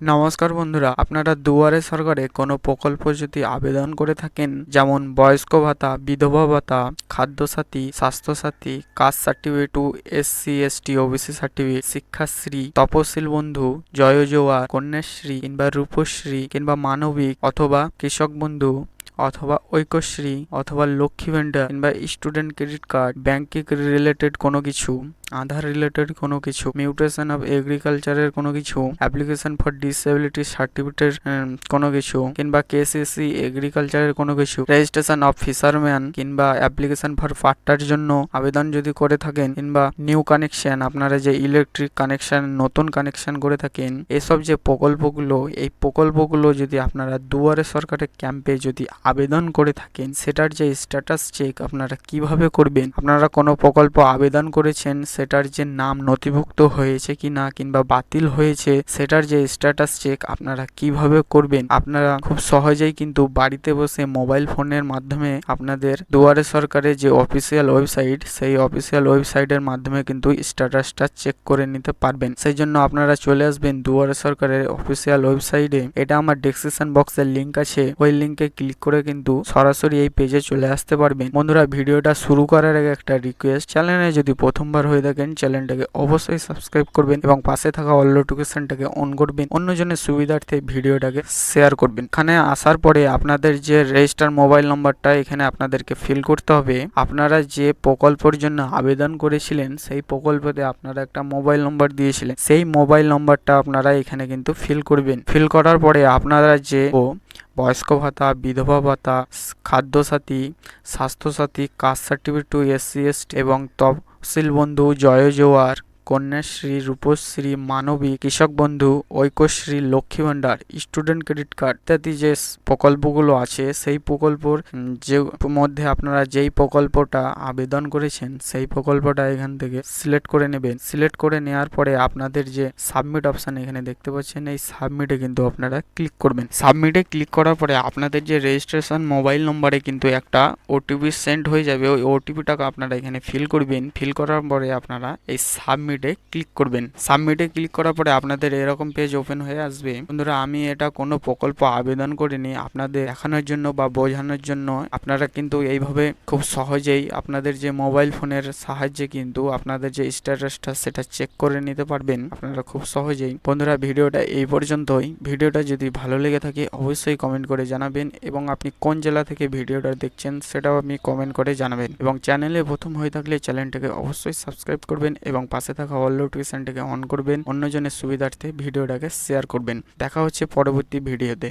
নমস্কার বন্ধুরা, আপনারা দুয়ারে সরকারে কোনো প্রকল্প যদি আবেদন করে থাকেন, যেমন বয়স্ক ভাতা, বিধবা ভাতা, Khadyasathi, Swasthyasathi, caste certificate, to SC ST OBC certificate, Shikshashree, Taposili Bandhu, Joy Johar, Kanyashree কিংবা রূপশ্রী কিংবা মানবিক অথবা কৃষক বন্ধু অথবা ঐক্যশ্রী অথবা লক্ষ্মী ভান্ডার কিংবা student credit card, banking related কোনো কিছু। আধার রিলেটেড কোনো কিছু মিউটেশন অফ এগ্রিকালচারের কোনো কিছু অ্যাপ্লিকেশন ফর ডিসেবিলিটি সার্টিফিকেটের কোনো কিছু, কিংবা কেসিসি এগ্রিকালচারের কোনো কিছু রেজিস্ট্রেশন অফ ফিশারম্যান কিংবা অ্যাপ্লিকেশন ফর পাট্টার জন্য আবেদন যদি করে থাকেন, কিংবা নিউ কানেকশন আপনারা যে ইলেকট্রিক কানেকশন নতুন কানেকশন করে থাকেন, এসব যে প্রকল্পগুলো, এই প্রকল্পগুলো যদি আপনারা দুয়ারে সরকারের ক্যাম্পে যদি আবেদন করে থাকেন, সেটার যে স্ট্যাটাস চেক আপনারা কীভাবে করবেন, আপনারা কোনো প্রকল্প আবেদন করেছেন সেটার যে নাম নথিভুক্ত হয়েছে কি না কিংবা বাতিল হয়েছে, সেটার যে স্ট্যাটাস চেক আপনারা কীভাবে করবেন, আপনারা খুব সহজেই কিন্তু বাড়িতে বসে মোবাইল ফোনের মাধ্যমে আপনাদের দুয়ারে সরকারের যে অফিসিয়াল ওয়েবসাইট সেই অফিসিয়াল ওয়েবসাইটের মাধ্যমে কিন্তু স্ট্যাটাসটা চেক করে নিতে পারবেন। সেই জন্য আপনারা চলে আসবেন দুয়ারে সরকারের অফিসিয়াল ওয়েবসাইটে এটা আমার ডেসক্রিপশন বক্সের লিঙ্ক আছে। ওই লিঙ্কে ক্লিক করে কিন্তু সরাসরি এই পেজে চলে আসতে পারবেন। বন্ধুরা, ভিডিওটা শুরু করার আগে একটা রিকোয়েস্ট চ্যানেলে যদি প্রথমবার হয়ে থাকেন, চ্যানেলটাকে অবশ্যই সাবস্ক্রাইব করবেন এবং পাশে থাকা অল নোটিফিকেশনটাকে অন করবেন। অন্যজনের সুবিধার্থে ভিডিওটাকে শেয়ার করবেন। এখানে আসার পরে আপনাদের যে রেজিস্টার মোবাইল নম্বরটা এখানে আপনাদেরকে ফিল করতে হবে। আপনারা যে প্রকল্পের জন্য আবেদন করেছিলেন, সেই প্রকল্পতে আপনারা একটা মোবাইল নম্বর দিয়েছিলেন। সেই মোবাইল নম্বরটা আপনারা এখানে কিন্তু ফিল করবেন। ফিল করার পরে আপনারা যে বয়স্ক ভাতা, বিধবা ভাতা, Khadyasathi, Swasthyasathi, caste certificate to SC এবং তফসিল বন্ধু জয় জোয়ার। কন্যাশ্রী রূপশ্রী মানবী কৃষক বন্ধু Aikyashree Lakshmi Bhandar student credit card ইত্যাদি যে প্রকল্পগুলো আছে, সেই প্রকল্পর যে মধ্যে আপনারা যেই প্রকল্পটা আবেদন করেছেন, সেই প্রকল্পটা এখান থেকে সিলেক্ট করে নেবেন। সিলেক্ট করে নেওয়ার পরে আপনাদের যে সাবমিট অপশান এখানে দেখতে পাচ্ছেন, এই সাবমিটে কিন্তু আপনারা ক্লিক করবেন। সাবমিটে ক্লিক করার পরে আপনাদের যে রেজিস্ট্রেশন মোবাইল নম্বরে কিন্তু একটা ওটিপি সেন্ড হয়ে যাবে। ওই ওটিপিটাকে আপনারা এখানে ফিল করবেন। ফিল করার পরে আপনারা এই সাবমিটে ক্লিক করবেন। সাবমিটে ক্লিক করার পরে আপনাদের এরকম পেজ ওপেন হয়ে আসবে। বন্ধুরা, আমি এটা কোনো প্রকল্প আবেদন করিনি। আপনাদের দেখানোর জন্য বা বোঝানোর জন্য আপনারা কিন্তু এইভাবে খুব সহজেই আপনাদের যে মোবাইল ফোনের সাহায্যে কিন্তু আপনাদের যে স্ট্যাটাসটা সেটা চেক করে নিতে পারবেন। আপনারা খুব সহজেই। বন্ধুরা, ভিডিওটা এই পর্যন্তই। ভিডিওটা যদি ভালো লেগে থাকে, অবশ্যই কমেন্ট করে জানাবেন এবং আপনি কোন জেলা থেকে ভিডিওটা দেখছেন সেটাও আপনি কমেন্ট করে জানাবেন। এবং চ্যানেলে প্রথম হয়ে থাকলে চ্যানেলটাকে অবশ্যই সাবস্ক্রাইব করবেন এবং পাশে থাকা অল নোটিফিকেশনটাকে অন করবেন। অন্যজনের সুবিধার্থে ভিডিওটাকে শেয়ার করবেন। দেখা হচ্ছে পরবর্তী ভিডিওতে।